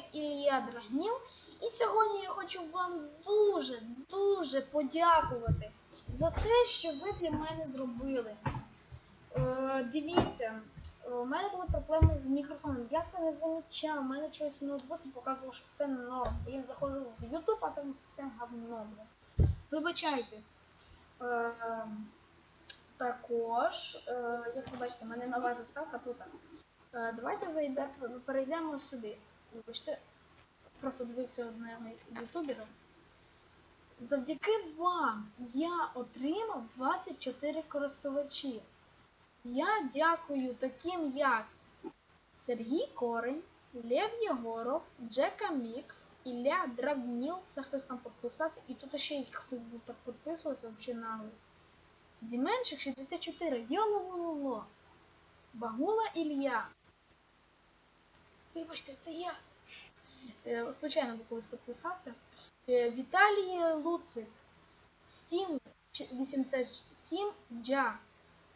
вами Ілля Драгнів. І сьогодні я хочу вам дуже, дуже подякувати за те, що ви для мене зробили. Е, дивіться, е, у мене були проблеми з мікрофоном. Я це не замічав. У мене в ноутбуці показувало, що все норм. Я заходжу в YouTube, а там все блін. Вибачайте. Е, також, е, як ви бачите, в мене нова заставка тут. Е, давайте зайде, перейдемо сюди. Вибачте, просто дивився одного ютубера. Завдяки вам я отримав 24 користувачі. Я дякую таким як Сергій Корень, Лев Єгоров, Джека Мікс, Ілля Драгніл, це хтось там підписався, і тут ще хтось був так підписувався, взагалі нагло. Зіменших 64, Йоло-ло-ло-ло, Багула Ілля. Вибачте, це я. Е, случайно колись підписався. Е, Віталій Луцик, Steam 87 Джа.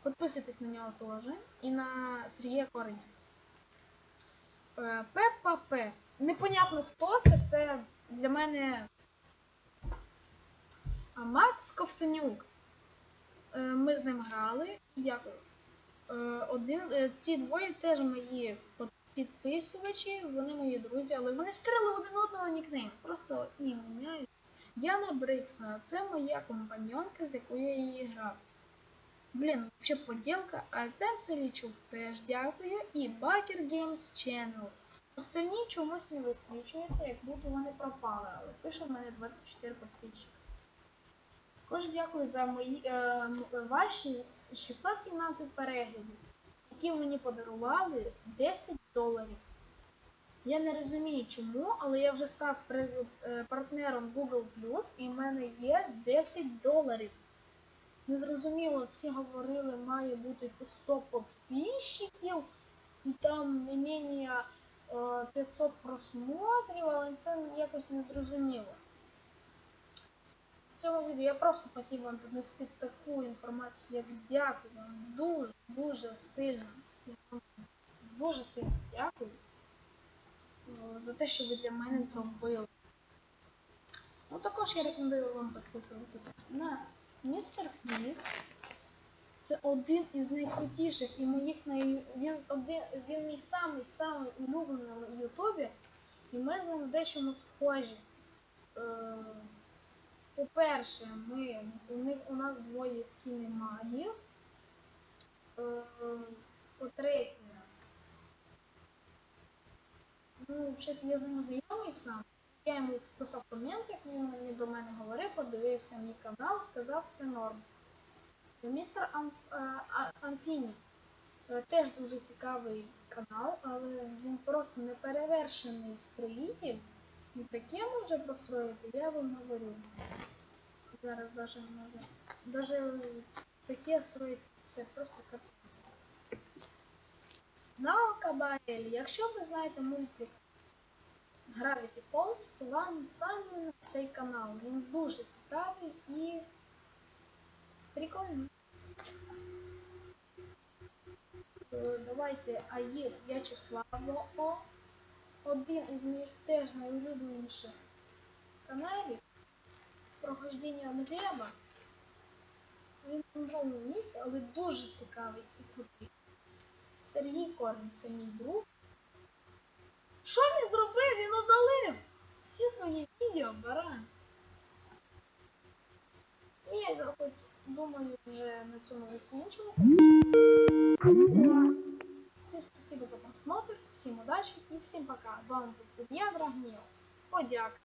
Підписуйтесь на нього теж. І на Сергія Кореня. Е, Пеппа П. Непонятно хто це, це для мене Макс Ковтонюк. Ми з ним грали. Дякую. Один, ці двоє теж мої под- підписувачі, вони мої друзі, але вони скрили один одного нікнейм. Просто ім'я. Яна Брикса, це моя компаньонка, з якою я її грав. Блін, взагалі поділка, Артем Селічук теж дякую. І Бакер Games Channel. Остальні чомусь не висвічуються, як будто вони пропали, але пише в мене 24 підписчика. Також дякую за мої е, ваші 617 переглядів, які мені подарували 10 доларів. Я не розумію чому, але я вже став е, партнером Google і в мене є 10 доларів. Незрозуміло, всі говорили, має бути 100 підписчиків, і там не менше е, 500 просмотрів, але це якось не зрозуміло. В цьому відео я просто хотів вам донести таку інформацію, як дякую вам дуже, дуже сильно. Дуже сильно дякую е, за те, що ви для мене зробили. Ну також я рекомендую вам підписуватися на Містер Квіз. Це один із найкрутіших і моїх най... він один він мій самий самий улюблений на Ютубі, і ми з ним дещо схожі. Е, по-перше, ми, у, них, у нас двоє скіни магів. Е, по-третє, ну, взагалі я з ним знайомий сам. Я йому писав коменти, він мені до мене говорив, подивився мій канал, сказав все норм. Містер Амф... е, е, теж дуже цікавий канал, але він просто неперевершений строїтель. І таке може построїти, я вам говорю. Зараз даже не. Даже таке строїться все просто капець. Нао Кабаель, якщо ви знаєте мультик Gravity Falls, вам саме на цей канал. Він дуже цікавий і прикольний. Е, Давайте Аїд В'ячеславо О. Один із моїх теж найулюбленіших каналів. Прохождення Глеба. Він на другому місці, але дуже цікавий і крутий. Сергій Корн це мій друг. Що він зробив? Він удалив всі свої відео, баран. І я хоч думаю вже на цьому закінчимо. Всім спасибо за просмотр, всім удачі і всім пока. З вами був Ілья Драгніл. Подяка.